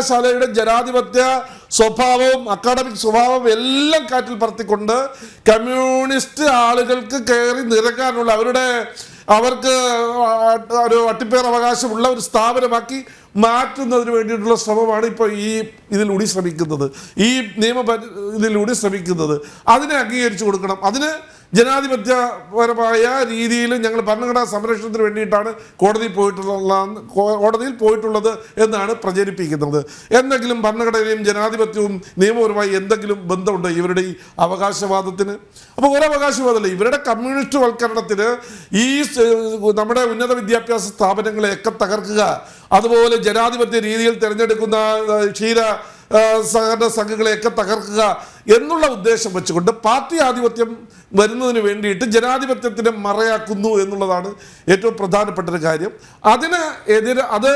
സർവകലാശാലയുടെ ജനാധിപത്യ സ്വഭാവവും അക്കാഡമിക് സ്വഭാവവും എല്ലാം കാറ്റിൽ പറത്തിക്കൊണ്ട് കമ്മ്യൂണിസ്റ്റ് ആളുകൾക്ക് കയറി നിരക്കാനുള്ള അവരുടെ അവർക്ക് ഒരു അട്ടിപ്പേർ അവകാശമുള്ള ഒരു സ്ഥാപനമാക്കി മാറ്റുന്നതിന് വേണ്ടിയിട്ടുള്ള ശ്രമമാണ് ഇപ്പോൾ ഈ ഇതിലൂടെ ശ്രമിക്കുന്നത്. ഈ നിയമ ഇതിലൂടെ ശ്രമിക്കുന്നത്. അതിനെ അംഗീകരിച്ചു കൊടുക്കണം. അതിന് ജനാധിപത്യപരമായ രീതിയിൽ ഞങ്ങൾ ഭരണഘടനാ സംരക്ഷണത്തിന് വേണ്ടിയിട്ടാണ് കോടതിയിൽ പോയിട്ടുള്ള കോടതിയിൽ പോയിട്ടുള്ളത് എന്നാണ് പ്രചരിപ്പിക്കുന്നത്. എന്തെങ്കിലും ഭരണഘടനയും ജനാധിപത്യവും നിയമപരമായി എന്തെങ്കിലും ബന്ധമുണ്ടോ ഇവരുടെ ഈ അവകാശവാദത്തിന്? അപ്പോൾ ഒരു അവകാശവാദമല്ല ഇവരുടെ കമ്മ്യൂണിസ്റ്റ് വൽക്കരണത്തിന് ഈ നമ്മുടെ ഉന്നത വിദ്യാഭ്യാസ സ്ഥാപനങ്ങളെയൊക്കെ തകർക്കുക അതുപോലെ ജനാധിപത്യ രീതിയിൽ തിരഞ്ഞെടുക്കുന്ന ക്ഷീര സഹകരണ സംഘങ്ങളെയൊക്കെ തകർക്കുക എന്നുള്ള ഉദ്ദേശം വെച്ചുകൊണ്ട് പാർട്ടി ആധിപത്യം വരുന്നതിന് വേണ്ടിയിട്ട് ജനാധിപത്യത്തിനെ മറയാക്കുന്നു എന്നുള്ളതാണ് ഏറ്റവും പ്രധാനപ്പെട്ട ഒരു കാര്യം. അതിന് എതിരെ അത്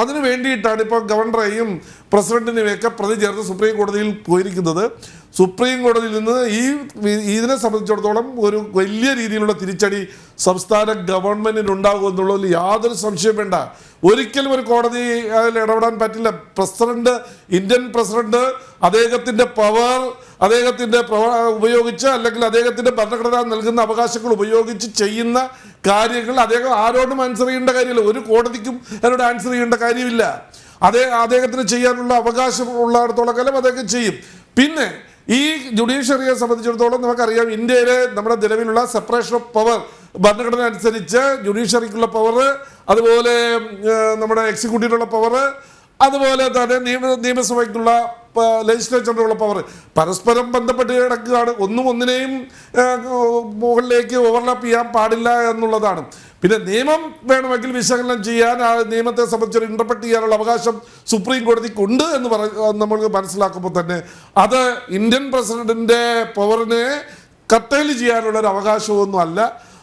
അതിനു വേണ്ടിയിട്ടാണ് ഇപ്പോൾ ഗവർണറെയും പ്രസിഡന്റിനെയൊക്കെ പ്രതി ചേർന്ന് സുപ്രീം കോടതിയിൽ പോയിരിക്കുന്നത്. സുപ്രീം കോടതിയിൽ നിന്ന് ഈ ഇതിനെ സംബന്ധിച്ചിടത്തോളം ഒരു വലിയ രീതിയിലുള്ള തിരിച്ചടി സംസ്ഥാന ഗവൺമെന്റിന് ഉണ്ടാകും എന്നുള്ളതിൽ യാതൊരു സംശയം വേണ്ട. ഒരിക്കലും ഒരു കോടതി അതിൽ ഇടപെടാൻ പറ്റില്ല. പ്രസിഡന്റ് ഇന്ത്യൻ പ്രസിഡന്റ് അദ്ദേഹത്തിന്റെ പവർ അദ്ദേഹത്തിന്റെ പ്രവ- ഉപയോഗിച്ച് അല്ലെങ്കിൽ അദ്ദേഹത്തിന്റെ ഭരണഘടന നൽകുന്ന അവകാശങ്ങൾ ഉപയോഗിച്ച് ചെയ്യുന്ന കാര്യങ്ങൾ അദ്ദേഹം ആരോടും ആൻസർ ചെയ്യേണ്ട കാര്യമില്ല. ഒരു കോടതിക്കും അതിനോട് ആൻസർ ചെയ്യേണ്ട കാര്യമില്ല. അതേ അദ്ദേഹത്തിന് ചെയ്യാനുള്ള അവകാശം ഉള്ളിടത്തോളം കാലം അദ്ദേഹം ചെയ്യും. പിന്നെ ഈ ജുഡീഷ്യറിയെ സംബന്ധിച്ചിടത്തോളം നമുക്കറിയാം ഇന്ത്യയിലെ നമ്മുടെ നിലവിലുള്ള സെപ്പറേഷൻ ഓഫ് പവർ ഭരണഘടന അനുസരിച്ച് ജുഡീഷ്യറിക്കുള്ള പവർ അതുപോലെ നമ്മുടെ എക്സിക്യൂട്ടീവിനുള്ള പവർ അതുപോലെ തന്നെ നിയമ നിയമസഭയ്ക്കുള്ള ലെജിസ്ലേച്ചറിനുള്ള പവർ പരസ്പരം ബന്ധപ്പെട്ട് കിടക്കുകയാണ്. ഒന്നും ഒന്നിനെയും മുകളിലേക്ക് ഓവർലാപ്പ് ചെയ്യാൻ പാടില്ല എന്നുള്ളതാണ്. പിന്നെ നിയമം വേണമെങ്കിൽ വിശകലനം ചെയ്യാൻ ആ നിയമത്തെ സംബന്ധിച്ച് ഇന്റർപ്രറ്റ് ചെയ്യാനുള്ള അവകാശം സുപ്രീം കോടതിക്കുണ്ട് എന്ന് പറ നമ്മൾ മനസ്സിലാക്കുമ്പോൾ തന്നെ അത് ഇന്ത്യൻ പ്രസിഡന്റിന്റെ പവറിനെ കട്ടയിൽ ചെയ്യാനുള്ള ഒരു അവകാശമൊന്നും അല്ല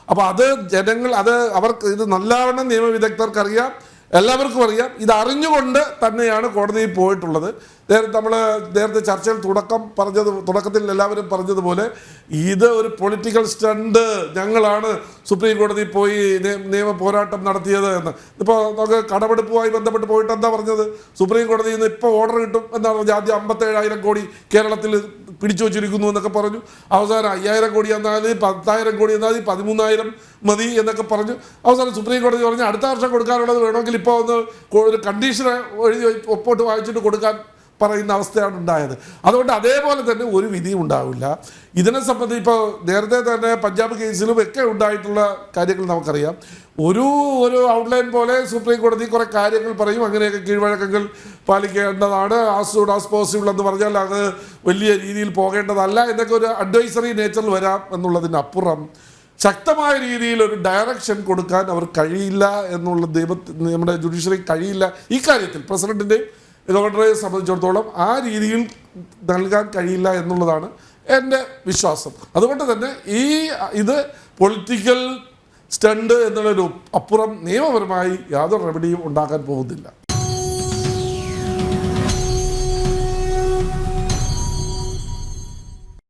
അപ്പോൾ അത് ജനങ്ങൾ അത് അവർക്ക് ഇത് നല്ലവണ്ണം നിയമവിദഗ്ധർക്ക് അറിയാം എല്ലാവർക്കും അറിയാം. ഇത് അറിഞ്ഞുകൊണ്ട് തന്നെയാണ് കോടതിയിൽ പോയിട്ടുള്ളത്. നേരത്തെ നമ്മൾ നേരത്തെ ചർച്ചയിൽ തുടക്കം പറഞ്ഞത് തുടക്കത്തിൽ എല്ലാവരും പറഞ്ഞതുപോലെ ഇത് ഒരു പൊളിറ്റിക്കൽ സ്റ്റണ്ട്. ഞങ്ങളാണ് സുപ്രീം കോടതിയിൽ പോയി നിയമ പോരാട്ടം നടത്തിയത് എന്ന്. ഇപ്പോൾ നമുക്ക് കടമെടുപ്പുമായി ബന്ധപ്പെട്ട് പോയിട്ട് എന്താ പറഞ്ഞത്? സുപ്രീം കോടതിയിൽ നിന്ന് ഇപ്പോൾ ഓർഡർ കിട്ടും എന്നാണ് പറഞ്ഞത്. ആദ്യം അമ്പത്തേഴായിരം കോടി കേരളത്തിൽ പിടിച്ചു വച്ചിരിക്കുന്നു എന്നൊക്കെ പറഞ്ഞു. അവസാനം അയ്യായിരം കോടി എന്നാൽ പത്തായിരം കോടി എന്നാൽ പതിമൂന്നായിരം മതി എന്നൊക്കെ പറഞ്ഞു. അവസാനം സുപ്രീം കോടതി പറഞ്ഞു അടുത്ത വർഷം കൊടുക്കാനുള്ളത് വേണമെങ്കിൽ ഇപ്പോൾ ഒന്ന് ഒരു കണ്ടീഷൻ എഴുതി ഒപ്പോട്ട് വായിച്ചിട്ട് കൊടുക്കാൻ പറയുന്ന അവസ്ഥയാണ് ഉണ്ടായത്. അതുകൊണ്ട് അതേപോലെ തന്നെ ഒരു വിധിയും ഉണ്ടാവില്ല. ഇതിനെ സംബന്ധിച്ച് ഇപ്പോൾ നേരത്തെ തന്നെ പഞ്ചാബ് കേസിലും ഒക്കെ ഉണ്ടായിട്ടുള്ള കാര്യങ്ങൾ നമുക്കറിയാം. ഒരു ഒരു ഔട്ട്ലൈൻ പോലെ സുപ്രീം കോടതി കുറെ കാര്യങ്ങൾ പറയും. അങ്ങനെയൊക്കെ കീഴ്വഴക്കങ്ങൾ പാലിക്കേണ്ടതാണ്. ആസ് സൂൺ ആസ് പോസിബിൾ എന്ന് പറഞ്ഞാൽ അത് വലിയ രീതിയിൽ പോകേണ്ടതല്ല. എന്നൊക്കെ ഒരു അഡ്വൈസറി നേച്ചറിൽ വരാം എന്നുള്ളതിനപ്പുറം ശക്തമായ രീതിയിൽ ഒരു ഡയറക്ഷൻ കൊടുക്കാൻ അവർ കഴിയില്ല എന്നുള്ള ദൈവ നമ്മുടെ ജുഡീഷ്യറി കഴിയില്ല. ഈ കാര്യത്തിൽ പ്രസിഡന്റിന്റെയും ഗവർണറെ സംബന്ധിച്ചിടത്തോളം ആ രീതിയിൽ നൽകാൻ കഴിയില്ല എന്നുള്ളതാണ് എന്റെ വിശ്വാസം. അതുകൊണ്ട് തന്നെ ഈ ഇത് പൊളിറ്റിക്കൽ സ്റ്റണ്ട് എന്നുള്ളൊരു അപ്പുറം നിയമപരമായി യാതൊരു റെമഡിയും ഉണ്ടാക്കാൻ പോകുന്നില്ല.